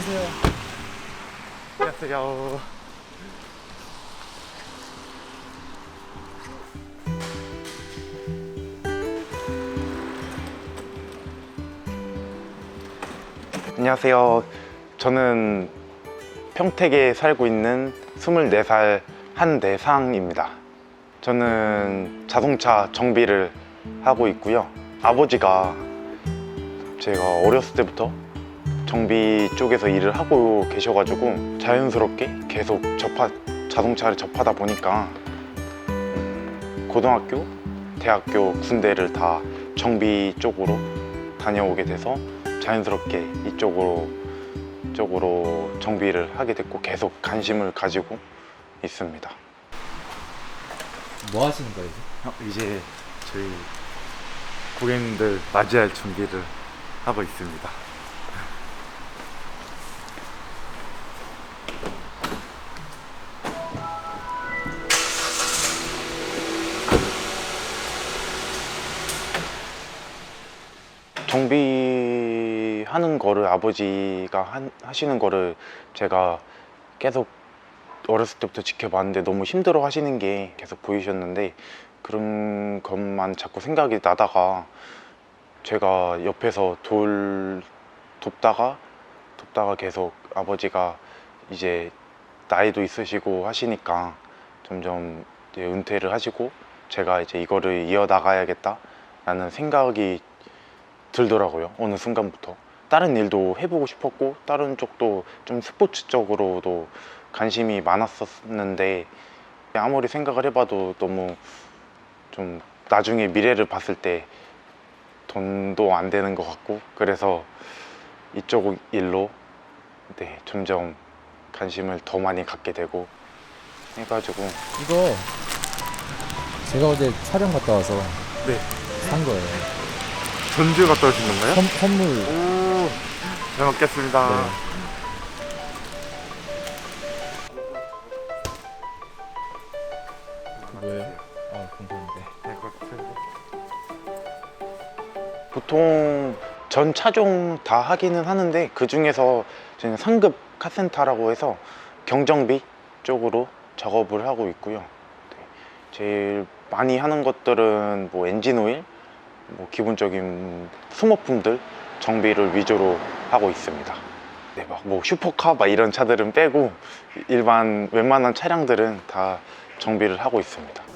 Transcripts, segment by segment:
안녕하세요. 안녕하세요. 안녕하세요. 저는 평택에 살고 있는 24살 한대상입니다. 저는 자동차 정비를 하고 있고요. 아버지가 제가 어렸을 때부터 정비 쪽에서 일을 하고 계셔가지고 자연스럽게 계속 접하 자동차를 접하다 보니까 음, 고등학교, 대학교, 군대를 다 정비 쪽으로 다녀오게 돼서 자연스럽게 이쪽으로 쪽으로 정비를 하게 됐고 계속 관심을 가지고 있습니다. 뭐 하시는 거예요? 이제? 이제 저희 고객님들 맞이할 준비를 하고 있습니다. 정비하는 거를 아버지가 한- 하시는 거를 제가 계속 어렸을 때부터 지켜봤는데 너무 힘들어 하시는 게 계속 보이셨는데 그런 것만 자꾸 생각이 나다가 제가 옆에서 돌 돕다가 돕다가 계속 아버지가 이제 나이도 있으시고 하시니까 점점 은퇴를 하시고 제가 이제 이거를 이어나가야겠다 라는 생각이 들더라고요. 어느 순간부터. 다른 일도 해보고 싶었고, 다른 쪽도 좀 스포츠 적으로도 관심이 많았었는데, 아무리 생각을 해봐도 너무 좀 나중에 미래를 봤을 때 돈도 안 되는 것 같고, 그래서 이쪽 일로 네, 점점 관심을 더 많이 갖게 되고 해가지고 이거 제가 어제 촬영 갔다 와서 네. 산 거예요. 전주 갔다 오신 건가요? 선, 선물. 오, 잘 먹겠습니다. 네. 뭐예요? 아, 감사합니다. 네, 그렇습니다. 보통 전 차종 다 하기는 하는데 그 중에서 저는 상급 카센터라고 해서 경정비 쪽으로 작업을 하고 있고요. 네, 제일 많이 하는 것들은 뭐 엔진 오일, 뭐 기본적인 소모품들 정비를 위주로 하고 있습니다. 네, 막뭐 슈퍼카 막 이런 차들은 빼고 일반 웬만한 차량들은 다 정비를 하고 있습니다.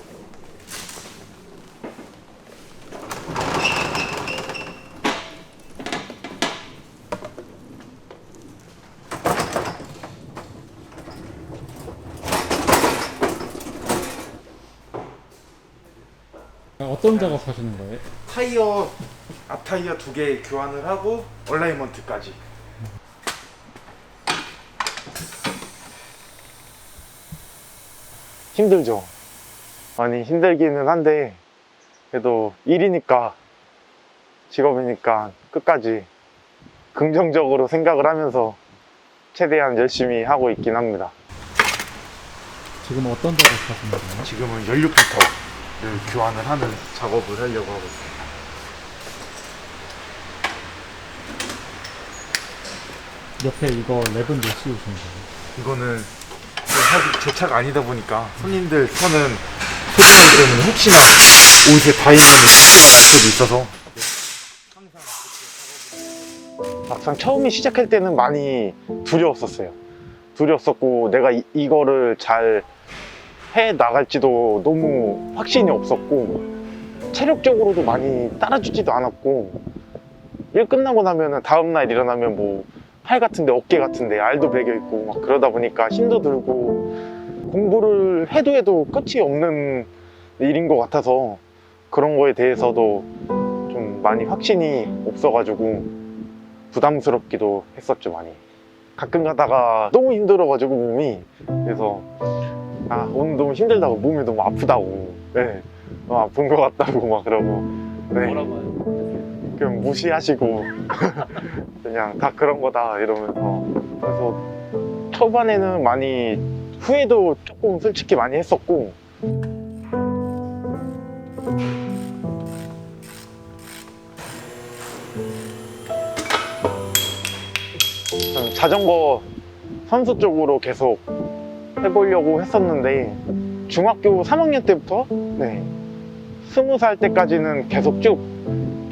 어떤 작업 하시는 거예요? 타이어 앞 타이어 두 개 교환을 하고 얼라이먼트까지 힘들죠 많이 힘들기는 한데 그래도 일이니까 직업이니까 끝까지 긍정적으로 생각을 하면서 최대한 열심히 하고 있긴 합니다 지금 어떤 작업 하시는 거예요? 지금은 연료부터를 교환을 하는 작업을 하려고 하고 있습니다 옆에 이거 랩은 몇 씌우시는 거예요? 이거는 사실 제 차가 아니다 보니까 손님들 손은 소중하기 때문에 혹시나 옷에 다이아몬드 스티가 날 수도 있어서. 막상 처음에 시작할 때는 많이 두려웠었어요. 두려웠었고 내가 이, 이거를 잘 해 나갈지도 너무 확신이 없었고 체력적으로도 많이 따라주지도 않았고 일 끝나고 나면은 다음날 일어나면 뭐 팔 같은데 어깨 같은데 알도 베겨 있고 막 그러다 보니까 힘도 들고 공부를 해도 해도 끝이 없는 일인 것 같아서 그런 거에 대해서도 좀 많이 확신이 없어가지고 부담스럽기도 했었죠 많이. 가끔 가다가 너무 힘들어가지고 몸이. 그래서 아 오늘 너무 힘들다고 몸이 너무 아프다고. 네. 너무 아픈 것 같다고 막 그러고. 네. 그냥 무시하시고. 그냥 다 그런 거다 이러면서. 그래서 초반에는 많이 후회도 조금 솔직히 많이 했었고. 저는 자전거 선수 쪽으로 계속 해보려고 했었는데 중학교 3학년 때부터? 네. 스무 살 때까지는 계속 쭉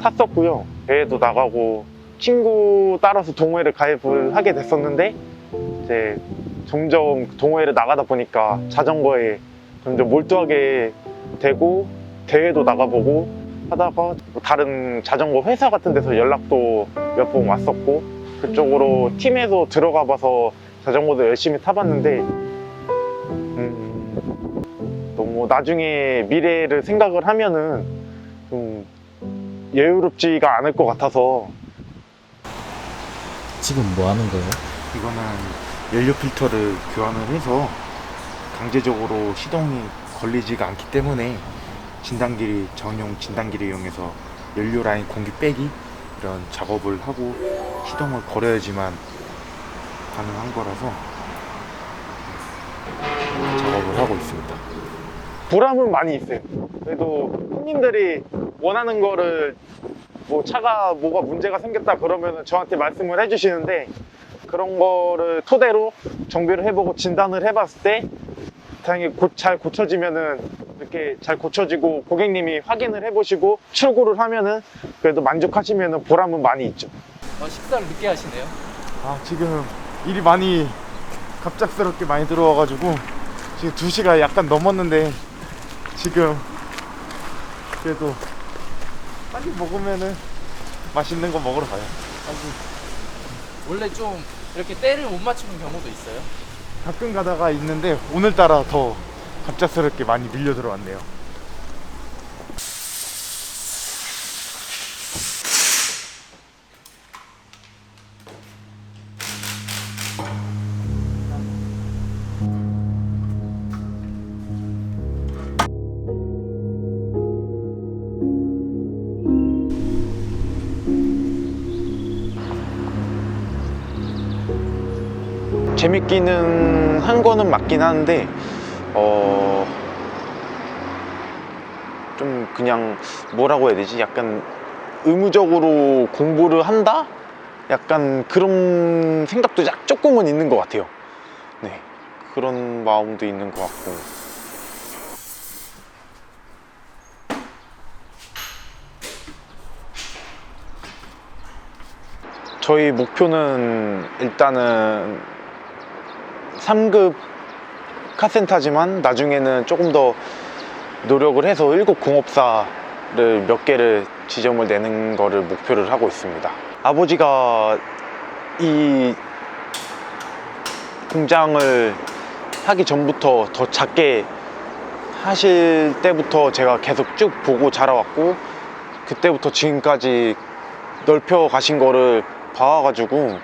탔었고요. 대회도 나가고 친구 따라서 동호회를 가입을 하게 됐었는데 이제 점점 동호회를 나가다 보니까 자전거에 점점 몰두하게 되고 대회도 나가보고 하다가 뭐 다른 자전거 회사 같은 데서 연락도 몇 번 왔었고 그쪽으로 팀에서 들어가 봐서 자전거도 열심히 타봤는데 음, 너무 나중에 미래를 생각을 하면은 좀 여유롭지가 않을 것 같아서 지금 뭐 하는 거예요? 이거는 연료 필터를 교환을 해서 강제적으로 시동이 걸리지가 않기 때문에 진단기를 전용 진단기를 이용해서 연료 라인 공기 빼기 이런 작업을 하고 시동을 걸어야지만 가능한 거라서 보람은 많이 있어요. 그래도 손님들이 원하는 거를 뭐 차가 뭐가 문제가 생겼다 그러면 저한테 말씀을 해주시는데 그런 거를 토대로 정비를 해보고 진단을 해봤을 때 다행히 고- 잘 고쳐지면은 이렇게 잘 고쳐지고 고객님이 확인을 해보시고 출고를 하면은 그래도 만족하시면은 보람은 많이 있죠. 어, 식사를 늦게 하시네요. 아 지금 일이 많이 갑작스럽게 많이 들어와가지고 지금 2시가 약간 넘었는데 지금 그래도 빨리 먹으면은 맛있는 거 먹으러 가요. 원래 좀 이렇게 때를 못 맞추는 경우도 있어요. 가끔 가다가 있는데 오늘따라 더 갑작스럽게 많이 밀려 들어왔네요 재밌기는 한 거는 맞긴 한데 어... 좀 그냥 뭐라고 해야 되지? 약간 의무적으로 공부를 한다? 약간 그런 생각도 약 조금은 있는 것 같아요. 네. 그런 마음도 있는 것 같고. 저희 목표는 일단은 3급 카센터지만 나중에는 조금 더 노력을 해서 1급 공업사를 몇 개를 지점을 내는 거를 목표를 하고 있습니다. 아버지가 이 공장을 하기 전부터 더 작게 하실 때부터 제가 계속 쭉 보고 자라왔고 그때부터 지금까지 넓혀 가신 거를 봐와가지고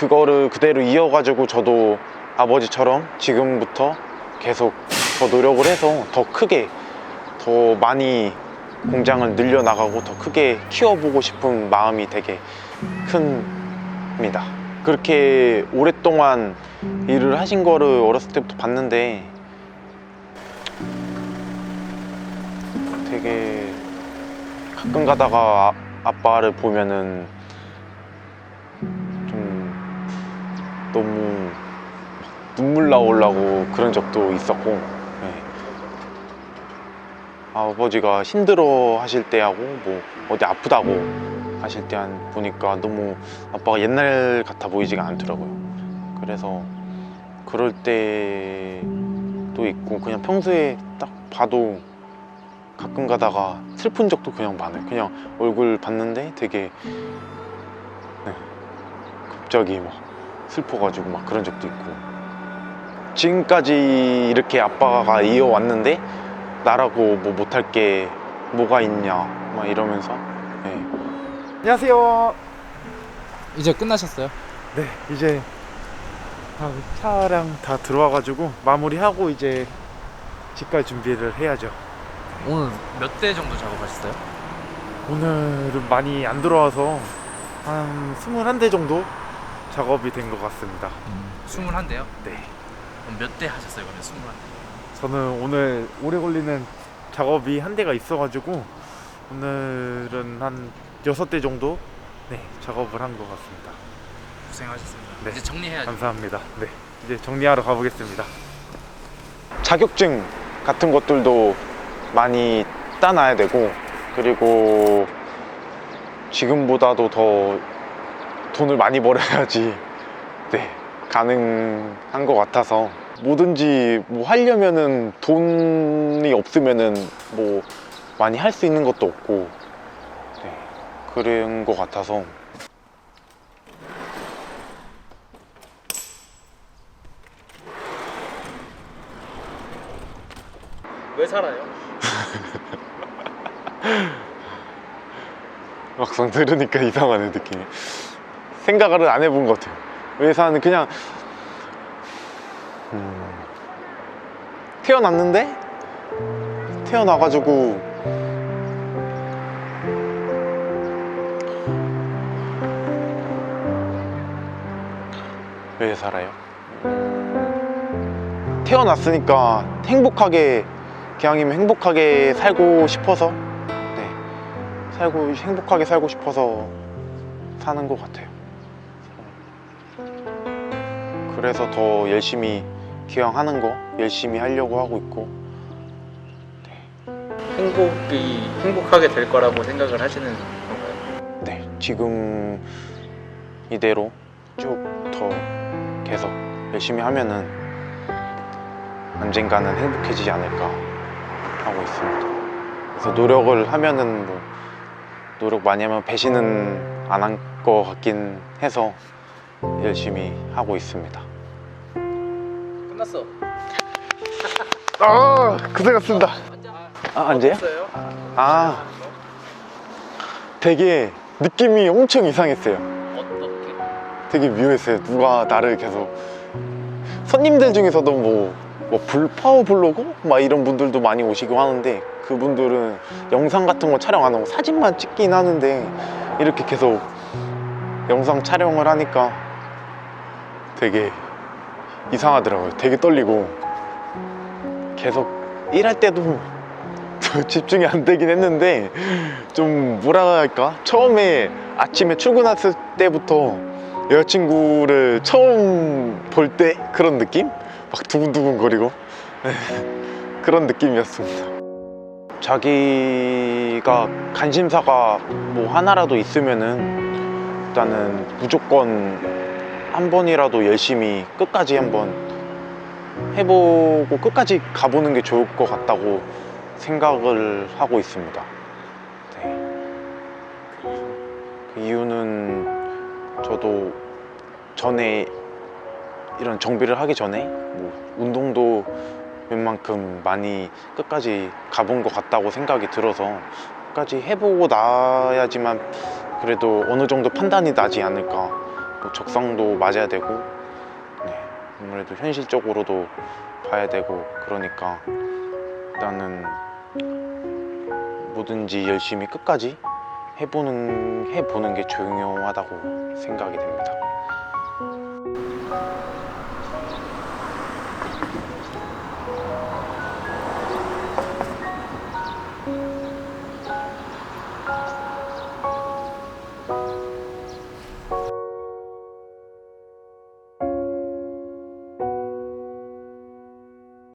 그거를 그대로 이어가지고 저도 아버지처럼 지금부터 계속 더 노력을 해서 더 크게 더 많이 공장을 늘려나가고 더 크게 키워보고 싶은 마음이 되게 큽니다. 그렇게 오랫동안 일을 하신 거를 어렸을 때부터 봤는데 되게 가끔 가다가 아, 아빠를 보면은 너무 눈물 나오려고 그런 적도 있었고 네. 아버지가 힘들어 하실 때하고 뭐 어디 아프다고 하실 때 한 보니까 너무 아빠가 옛날 같아 보이지가 않더라고요. 그래서 그럴 때도 있고 그냥 평소에 딱 봐도 가끔 가다가 슬픈 적도 그냥 많아요. 그냥 얼굴 봤는데 되게 네, 갑자기 막 슬퍼가지고 막 그런 적도 있고 지금까지 이렇게 아빠가 이어왔는데 나라고 뭐 못할 게 뭐가 있냐 막 이러면서 네. 안녕하세요 이제 끝나셨어요? 네 이제 다 차량 다 들어와가지고 마무리하고 이제 집갈 준비를 해야죠 오늘 몇 대 정도 작업하셨어요? 오늘은 많이 안 들어와서 한 21대 정도 작업이 된 것 같습니다. 21대요? 네. 그럼 몇 대 하셨어요 그러면 21대? 저는 오늘 오래 걸리는 작업이 한 대가 있어가지고 오늘은 한 6대 정도 네, 작업을 한 것 같습니다. 고생하셨습니다. 네. 이제 정리해야죠. 감사합니다. 네, 이제 정리하러 가보겠습니다. 자격증 같은 것들도 많이 따놔야 되고 그리고 지금보다도 더 돈을 많이 벌어야지. 네 가능한 것 같아서. 뭐든지 뭐 하려면은 돈이 없으면은 뭐 많이 할 수 있는 것도 없고. 네 그런 것 같아서. 왜 살아요? 막상 들으니까 이상하네 느낌이 생각을 안 해본 것 같아요 회사는 그냥 음, 태어났는데 태어나가지고 왜 살아요? 음, 태어났으니까 행복하게 기왕이면 행복하게 살고 싶어서 네 살고 행복하게 살고 싶어서 사는 것 같아요. 그래서 더 열심히 기왕하는 거 열심히 하려고 하고 있고 행복이 행복하게 될 거라고 생각을 하시는 건가요? 네 지금 이대로 쭉 더 계속 열심히 하면은 언젠가는 행복해지지 않을까 하고 있습니다. 그래서 노력을 하면은 뭐 노력 많이 하면 배신은 안한것 같긴 해서 열심히 하고 있습니다. 끝났어. 아 고생했습니다. 아? 없어요? 아 되게 느낌이 엄청 이상했어요. 어떻게? 되게 묘했어요. 누가 나를 계속 손님들 중에서도 뭐, 뭐 불, 파워 블로그 막 이런 분들도 많이 오시고 하는데 그분들은 영상 같은 거 촬영 안 하고 사진만 찍긴 하는데 이렇게 계속 영상 촬영을 하니까 되게 이상하더라고요. 되게 떨리고 계속 일할 때도 집중이 안 되긴 했는데 좀 뭐라 할까 처음에 아침에 출근했을 때부터 여자친구를 처음 볼 때 그런 느낌? 막 두근두근 거리고 그런 느낌이었습니다 자기가 관심사가 뭐 하나라도 있으면은 일단은 무조건 한 번이라도 열심히 끝까지 한번 해보고 끝까지 가보는 게 좋을 것 같다고 생각을 하고 있습니다 네. 그 이유는 저도 전에 이런 정비를 하기 전에 뭐 운동도 웬만큼 많이 끝까지 가본 것 같다고 생각이 들어서 끝까지 해보고 나야지만 그래도 어느 정도 판단이 나지 않을까 뭐 적성도 맞아야 되고 네, 아무래도 현실적으로도 봐야 되고 그러니까 일단은 뭐든지 열심히 끝까지 해보는 해보는 게 중요하다고 생각이 됩니다.